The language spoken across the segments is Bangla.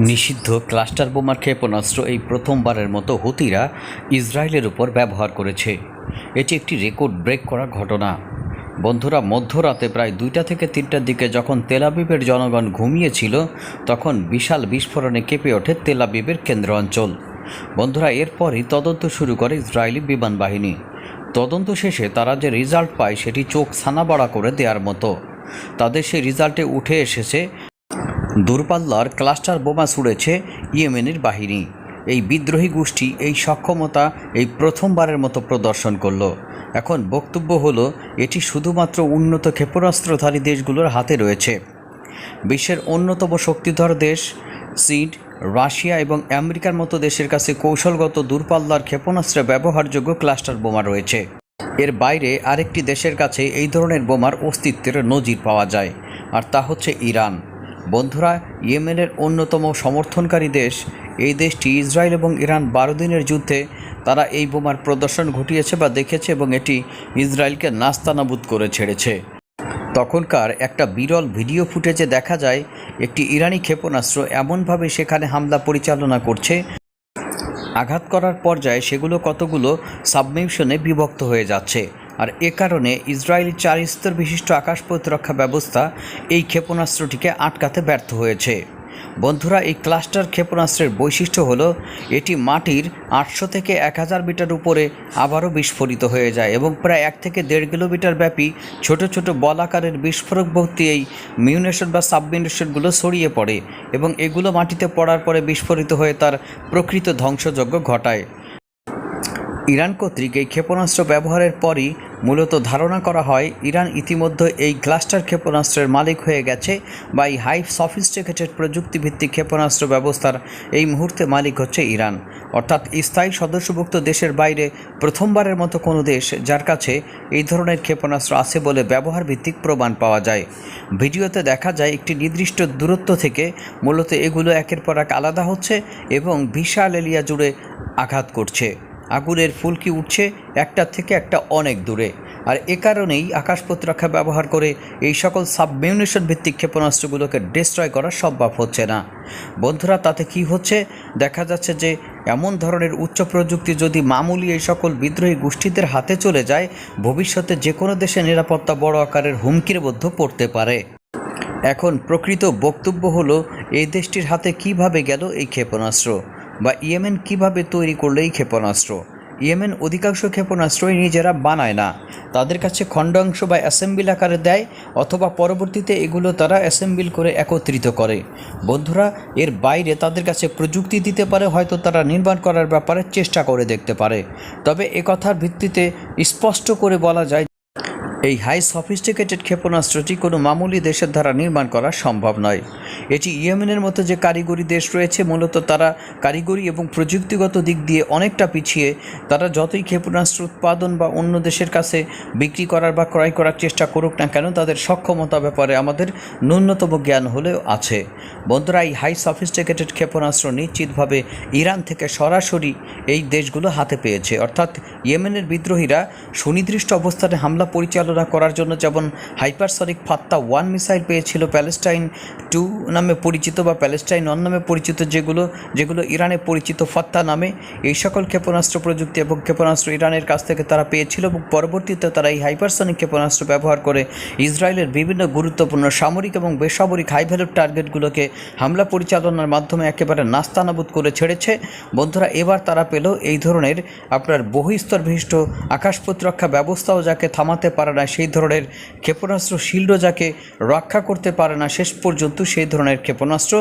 নিষিদ্ধ ক্লাস্টার বোমার ক্ষেপণাস্ত্র এই প্রথমবারের মতো হুতিরা ইসরায়েলের উপর ব্যবহার করেছে। এটি একটি রেকর্ড ব্রেক করা ঘটনা। বন্ধুরা, মধ্যরাতে প্রায় দুইটা থেকে তিনটার দিকে যখন তেলাবিবের জনগণ ঘুমিয়েছিল, তখন বিশাল বিস্ফোরণে কেঁপে ওঠে তেলাবিবের কেন্দ্র অঞ্চল। বন্ধুরা, এরপরই তদন্ত শুরু করে ইসরায়েলি বিমান বাহিনী। তদন্ত শেষে তারা যে রেজাল্ট পায়, সেটি চোখ ছানাবড়া করে দেওয়ার মতো। তাদের সেই রেজাল্টে উঠে এসেছে দূরপাল্লার ক্লাস্টার বোমা ছুড়েছে ইয়েমেনের বাহিনী। এই বিদ্রোহী গোষ্ঠী এই সক্ষমতা এই প্রথমবারের মতো প্রদর্শন করল। এখন বক্তব্য হলো, এটি শুধুমাত্র উন্নত ক্ষেপণাস্ত্রধারী দেশগুলোর হাতে রয়েছে। বিশ্বের অন্যতম শক্তিধর দেশ, চীন, রাশিয়া এবং আমেরিকার মতো দেশের কাছে কৌশলগত দূরপাল্লার ক্ষেপণাস্ত্রে ব্যবহারযোগ্য ক্লাস্টার বোমা রয়েছে। এর বাইরে আরেকটি দেশের কাছে এই ধরনের বোমার অস্তিত্বের নজির পাওয়া যায়, আর তা হচ্ছে ইরান। বন্ধুরা, ইয়েমেনের অন্যতম সমর্থনকারী দেশ, এই দেশটি ইসরায়েল এবং ইরান বারো দিনের যুদ্ধে তারা এই বোমার প্রদর্শন ঘটিয়েছে বা দেখেছে এবং এটি ইসরায়েলকে নাস্তানাবুদ করে ছেড়েছে। তখনকার একটা বিরল ভিডিও ফুটেজে দেখা যায়, একটি ইরানি ক্ষেপণাস্ত্র এমনভাবে সেখানে হামলা পরিচালনা করছে। আঘাত করার পর্যায়ে সেগুলো কতগুলো সাবমিশনে বিভক্ত হয়ে যাচ্ছে। আর এ কারণে ইসরায়েলি চার স্তর বিশিষ্ট আকাশ প্রতিরক্ষা ব্যবস্থা এই ক্ষেপণাস্ত্রটিকে আটকাতে ব্যর্থ হয়েছে। বন্ধুরা, এই ক্লাস্টার ক্ষেপণাস্ত্রের বৈশিষ্ট্য হলো, এটি মাটির আটশো থেকে এক হাজার মিটার উপরে আবারও বিস্ফোরিত হয়ে যায় এবং প্রায় এক থেকে দেড় কিলোমিটার ব্যাপী ছোট ছোট বল আকারের বিস্ফোরক ভর্তি এই মিউনেশন বা সাবমিউনেশনগুলো ছড়িয়ে পড়ে এবং এগুলো মাটিতে পড়ার পরে বিস্ফোরিত হয়ে তার প্রকৃত ধ্বংসযজ্ঞ ঘটায়। ইরান কর্তৃক এই ক্ষেপণাস্ত্র ব্যবহারের পরই মূলত ধারণা করা হয়, ইরান ইতিমধ্যে এই ক্লাস্টার ক্ষেপণাস্ত্রের মালিক হয়ে গেছে বা এই হাই সফিস্টিকেটেড প্রযুক্তিভিত্তিক ক্ষেপণাস্ত্র ব্যবস্থার এই মুহূর্তে মালিক হচ্ছে ইরান। অর্থাৎ স্থায়ী সদস্যভুক্ত দেশের বাইরে প্রথমবারের মতো কোনো দেশ যার কাছে এই ধরনের ক্ষেপণাস্ত্র আছে বলে ব্যবহার ভিত্তিক প্রমাণ পাওয়া যায়। ভিডিওতে দেখা যায় একটি নির্দিষ্ট দূরত্ব থেকে মূলত এগুলো একের পর এক আলাদা হচ্ছে এবং বিশাল এলিয়া জুড়ে আঘাত করছে। আগুনের ফুলকি উঠছে একটা থেকে একটা অনেক দূরে। আর এ কারণেই আকাশ প্রতিরক্ষা ব্যবহার করে এই সকল সাবমিউনিশন ভিত্তিক ক্ষেপণাস্ত্রগুলোকে ডিস্ট্রয় করা সম্ভব হচ্ছে না। বন্ধুরা, তাতে কি হচ্ছে? দেখা যাচ্ছে যে এমন ধরনের উচ্চ প্রযুক্তি যদি মামুলি এই সকল বিদ্রোহী গোষ্ঠীদের হাতে চলে যায়, ভবিষ্যতে যে কোনো দেশে নিরাপত্তা বড় আকারের হুমকির মধ্যে পড়তে পারে। এখন প্রকৃত বক্তব্য হলো, এই দেশটির হাতে কীভাবে গেল এই ক্ষেপণাস্ত্র? বা ইয়েমেন কীভাবে তৈরি করল এই ক্ষেপণাস্ত্র? ইয়েমেন অধিকাংশ ক্ষেপণাস্ত্রই নিজেরা বানায় না। তাদের কাছে খণ্ডাংশ বা অ্যাসেম্বল আকারে দেয় অথবা পরবর্তীতে এগুলো তারা অ্যাসেম্বল করে একত্রিত করে। বন্ধুরা, এর বাইরে তাদের কাছে প্রযুক্তি দিতে পারে, হয়তো তারা নির্মাণ করার ব্যাপারে চেষ্টা করে দেখতে পারে। তবে এ কথার ভিত্তিতে স্পষ্ট করে বলা যায় এই হাই সফিস্টিকেটেড ক্ষেপণাস্ত্রটি কোনো মামুলি দেশের দ্বারা নির্মাণ করা সম্ভব নয়। এটি ইয়েমেনের মতো যে কারিগরি দেশ রয়েছে, মূলত তারা কারিগরি এবং প্রযুক্তিগত দিক দিয়ে অনেকটা পিছিয়ে, তারা যতই ক্ষেপণাস্ত্র উৎপাদন বা অন্য দেশের কাছে বিক্রি করার বা ক্রয় করার চেষ্টা করুক না কেন, তাদের সক্ষমতা ব্যাপারে আমাদের ন্যূনতম জ্ঞান হলেও আছে। বন্ধুরা, এই হাই সফিস্টিকেটেড ক্ষেপণাস্ত্র নিশ্চিতভাবে ইরান থেকে সরাসরি এই দেশগুলো হাতে পেয়েছে। অর্থাৎ ইয়েমেনের বিদ্রোহীরা সুনির্দিষ্ট অবস্থানে হামলা পরিচালনা করার জন্য যেমন হাইপারসনিক ফাত্তা ওয়ান মিসাইল পেয়েছিল প্যালেস্টাইন টু নামে পরিচিত বা প্যালেস্টাইন ওয়ান নামে পরিচিত যেগুলো যেগুলো ইরানে পরিচিত ফাত্তা নামে। এই সকল ক্ষেপণাস্ত্র প্রযুক্তি এবং ক্ষেপণাস্ত্র ইরানের কাছ থেকে তারা পেয়েছিল এবং পরবর্তীতে তারা এই হাইপারসনিক ক্ষেপণাস্ত্র ব্যবহার করে ইসরায়েলের বিভিন্ন গুরুত্বপূর্ণ সামরিক এবং বেসামরিক হাই ভ্যালুর টার্গেটগুলোকে হামলা পরিচালনার মাধ্যমে একেবারে নাস্তানাবুদ করে ছেড়েছে। বন্ধুরা, এবার তারা পেল এই ধরনের আপনার বহিস্তর বিশিষ্ট আকাশ প্রতিরক্ষা ব্যবস্থাও যাকে থামাতে পারে না। সেই ধরনের ক্ষেপণাস্ত্র শিল্ড যাকে রক্ষা করতে পারে না, শেষ পর্যন্ত সেই ধরনের ক্ষেপণাস্ত্র,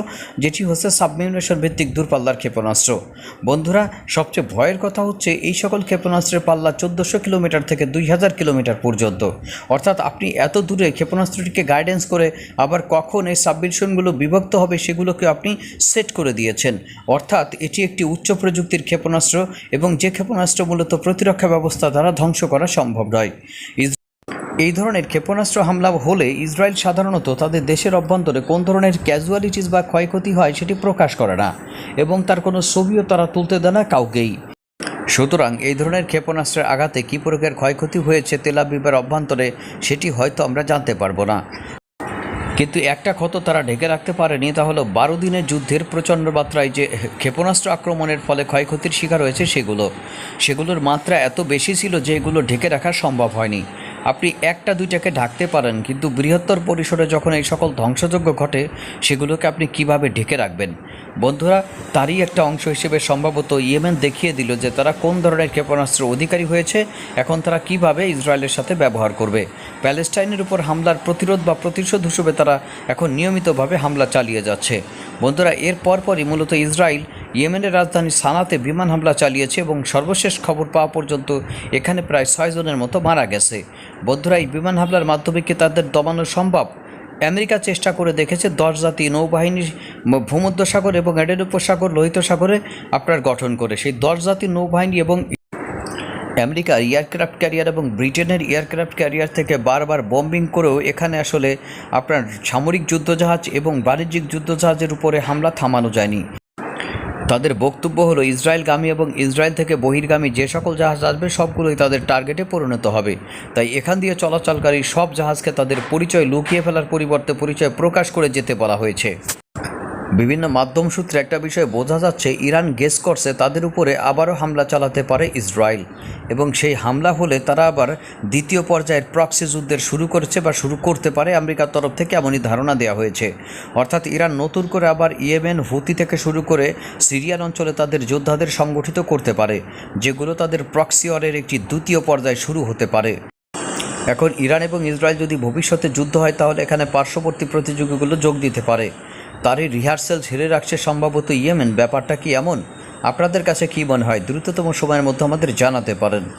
যেটি হচ্ছে সাবমিউনেশন ভিত্তিক দূরপাল্লার ক্ষেপণাস্ত্র। বন্ধুরা, সবচেয়ে ভয়ের কথা হচ্ছে এই সকল ক্ষেপণাস্ত্রের পাল্লা চোদ্দোশো কিলোমিটার থেকে দুই হাজার কিলোমিটার পর্যন্ত। অর্থাৎ আপনি এত দূরে ক্ষেপণাস্ত্রটিকে গাইডেন্স করে আবার কখন এই সাবমিশনগুলো বিভক্ত হবে সেগুলোকে আপনি সেট করে দিয়েছেন। অর্থাৎ এটি একটি উচ্চ প্রযুক্তির ক্ষেপণাস্ত্র এবং যে ক্ষেপণাস্ত্র মূলত প্রতিরক্ষা ব্যবস্থা দ্বারা ধ্বংস করা সম্ভব নয়। এই ধরনের ক্ষেপণাস্ত্র হামলা হলে ইসরায়েল সাধারণত তাদের দেশের অভ্যন্তরে কোন ধরনের ক্যাজুয়ালিটিস বা ক্ষয়ক্ষতি হয় সেটি প্রকাশ করে না, এবং তার কোনো ছবিও তারা তুলতে দেয় না কাউকেই। সুতরাং এই ধরনের ক্ষেপণাস্ত্রের আঘাতে কী প্রকার ক্ষয়ক্ষতি হয়েছে তেলাবিবের অভ্যন্তরে সেটি হয়তো আমরা জানতে পারব না। কিন্তু একটা ক্ষত তারা ঢেকে রাখতে পারেনি তা হলো বারো দিনের যুদ্ধের প্রচণ্ড মাত্রায় যে ক্ষেপণাস্ত্র আক্রমণের ফলে ক্ষয়ক্ষতির শিকার হয়েছে সেগুলো। সেগুলোর মাত্রা এত বেশি ছিল যে এগুলো ঢেকে রাখা সম্ভব হয়নি। আপনি একটা দুইটাকে ঢাকতে পারেন, কিন্তু বৃহত্তর পরিসরে যখন এই সকল ধ্বংসযজ্ঞ ঘটে, সেগুলোকে আপনি কীভাবে ঢেকে রাখবেন? বন্ধুরা, তারই একটা অংশ হিসেবে সম্ভবত ইয়েমেন দেখিয়ে দিল যে তারা কোন ধরনের ক্ষেপণাস্ত্র অধিকারী হয়েছে, এখন তারা কীভাবে ইসরায়েলের সাথে ব্যবহার করবে। প্যালেস্টাইনের উপর হামলার প্রতিরোধ বা প্রতিশোধ হিসেবে তারা এখন নিয়মিতভাবে হামলা চালিয়ে যাচ্ছে। বন্ধুরা, এর পরপরই মূলত ইসরায়েল ইয়েমেনের রাজধানী সানাতে বিমান হামলা চালিয়েছে এবং সর্বশেষ খবর পাওয়া পর্যন্ত এখানে প্রায় ছয় জনের মতো মারা গেছে। বন্ধুরা এই বিমান হামলার মাধ্যমে কি তাদের দমানো সম্ভব? আমেরিকা চেষ্টা করে দেখেছে দশ জাতি নৌবাহিনী ম- ভূমধ্যসাগর এবং এডেন উপসাগর লোহিত সাগরে আপনার গঠন করে। সেই দশ জাতি নৌবাহিনী এবং আমেরিকার এয়ারক্রাফট ক্যারিয়ার এবং ব্রিটেনের এয়ারক্রাফট ক্যারিয়ার থেকে বারবার বম্বিং করেও এখানে আসলে আপনার সামরিক যুদ্ধজাহাজ এবং বাণিজ্যিক যুদ্ধজাহাজের উপরে হামলা থামানো যায়নি। তাদের বক্তব্য হলো, ইসরায়েলগামী এবং ইসরায়েল থেকে বহির্গামী যে সকল জাহাজ আসবে, সবগুলোই তাদের টার্গেটে পরিণত হবে। তাই এখান দিয়ে চলাচলকারী সব জাহাজকে তাদের পরিচয় লুকিয়ে ফেলার পরিবর্তে পরিচয় প্রকাশ করে যেতে বলা হয়েছে। বিভিন্ন মাধ্যম সূত্রে একটা বিষয় বোঝা যাচ্ছে, ইরান গেস করছে, তাদের উপরে আবারও হামলা চালাতে পারে ইসরায়েল। এবং সেই হামলা হলে তারা আবার দ্বিতীয় পর্যায়ের প্রক্সি যুদ্ধের শুরু করেছে বা শুরু করতে পারে আমেরিকার তরফ থেকে এমনই ধারণা দেওয়া হয়েছে। অর্থাৎ ইরান নতুন করে আবার ইয়েমেন, হুতি থেকে শুরু করে সিরিয়ান অঞ্চলে তাদের যোদ্ধাদের সংগঠিত করতে পারে, যেগুলো তাদের প্রক্সি ওয়ারের একটি দ্বিতীয় পর্যায় শুরু হতে পারে। এখন ইরান এবং ইসরায়েল যদি ভবিষ্যতে যুদ্ধ হয়, তাহলে এখানে পার্শ্ববর্তী প্রতিযোগীগুলো যোগ দিতে পারে। তারই রিহার্সেল ঝেড়ে রাখছে সম্ভবত ইয়েমেন। ব্যাপারটা কি এমন? আপনাদের কাছে কি মনে হয়? দ্রুততম সময়ের মধ্যে আমাদের জানাতে পারেন।